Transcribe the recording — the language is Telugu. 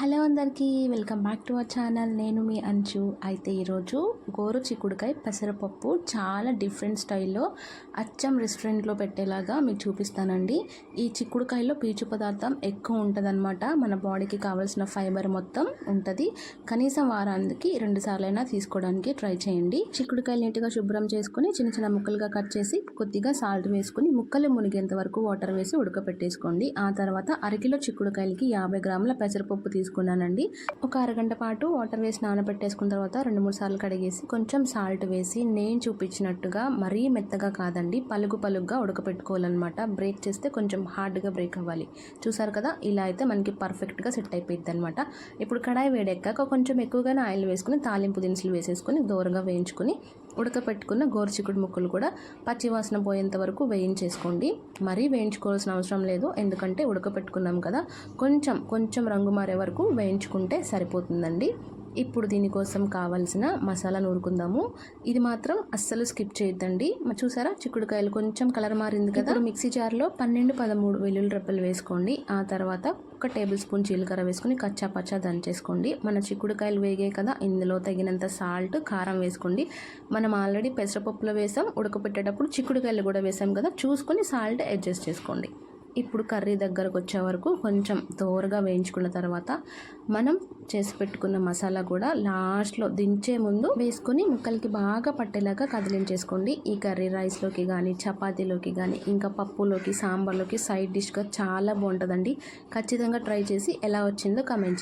హలో అందరికీ welcome back to our channel. నేను మీ అంచు. అయితే ఈరోజు గోరు చిక్కుడుకాయ పెసరపప్పు చాలా డిఫరెంట్ స్టైల్లో అచ్చం రెస్టారెంట్లో పెట్టేలాగా మీకు చూపిస్తానండి. ఈ చిక్కుడుకాయలో పీచు పదార్థం ఎక్కువ ఉంటుందన్నమాట. మన బాడీకి కావాల్సిన ఫైబర్ మొత్తం ఉంటుంది. కనీసం వారానికి రెండు సార్లైనా తీసుకోవడానికి ట్రై చేయండి. చిక్కుడుకాయలు నీట్గా శుభ్రం చేసుకుని చిన్న చిన్న ముక్కలుగా కట్ చేసి కొద్దిగా సాల్ట్ వేసుకుని ముక్కలు మునిగేంత వరకు వాటర్ వేసి ఉడకపెట్టేసుకోండి. ఆ తర్వాత అరకిలో చిక్కుడుకాయలకి యాభై గ్రాముల పెసరపప్పు తీసుకున్నానండి. ఒక అరగంట పాటు వాటర్ వేసి నానబెట్టేసుకున్న తర్వాత రెండు మూడు సార్లు కడిగేసి కొంచెం సాల్ట్ వేసి నేను చూపించినట్టుగా మరీ మెత్తగా కాదండి పలుగు పలుగ్గా ఉడకపెట్టుకోవాలన్నమాట. బ్రేక్ చేస్తే కొంచెం హార్డ్గా బ్రేక్ అవ్వాలి. చూసారు కదా ఇలా అయితే మనకి పర్ఫెక్ట్గా సెట్ అయిపోయింది అనమాట ఇప్పుడు కడాయి వేడెక్కాక కొంచెం ఎక్కువగానే ఆయిల్ వేసుకుని తాలింపు దినుసులు వేసేసుకుని దూరంగా వేయించుకొని ఉడకపెట్టుకున్న గోరుచిక్కుడు ముక్కలు కూడా పచ్చివాసన పోయేంత వరకు వేయించేసుకోండి. మరీ వేయించుకోవాల్సిన అవసరం లేదు ఎందుకంటే ఉడకపెట్టుకున్నాం కదా కొంచెం కొంచెం రంగు మారే వరకు వేయించుకుంటే సరిపోతుందండి. ఇప్పుడు దీనికోసం కావాల్సిన మసాలా నూరుకుందాము. ఇది మాత్రం అస్సలు స్కిప్ చేయొద్దండి. మ- చూసారా? చిక్కుడుకాయలు కొంచెం కలర్ మారింది కదా. మిక్సీ జార్లో పన్నెండు పదమూడు వెల్లుల్లి రెప్పలు వేసుకోండి. ఆ తర్వాత ఒక టేబుల్ స్పూన్ జీలకర్ర వేసుకుని కచ్చా పచ్చా దంచేసుకోండి. మన చిక్కుడుకాయలు వేగాయి కదా ఇందులో తగినంత సాల్ట్ కారం వేసుకోండి. మనం ఆల్రెడీ పెసరపప్పులో వేసాం. ఉడకపెట్టేటప్పుడు చిక్కుడుకాయలు కూడా వేసాం కదా. చూసుకొని సాల్ట్ అడ్జస్ట్ చేసుకోండి. ఇప్పుడు కర్రీ దగ్గరకు వచ్చే వరకు కొంచెం దోరగా వేయించుకున్న తర్వాత మనం చేసి పెట్టుకున్న మసాలా కూడా లాస్ట్లో దించే ముందు వేసుకొని ముక్కలకి బాగా పట్టేలాగా కదిలించేసుకోండి. ఈ కర్రీ రైస్లోకి కానీ చపాతీలోకి కానీ ఇంకా పప్పులోకి సాంబార్లోకి సైడ్ డిష్గా చాలా బాగుంటుందండి. ఖచ్చితంగా ట్రై చేసి ఎలా వచ్చిందో కమెంట్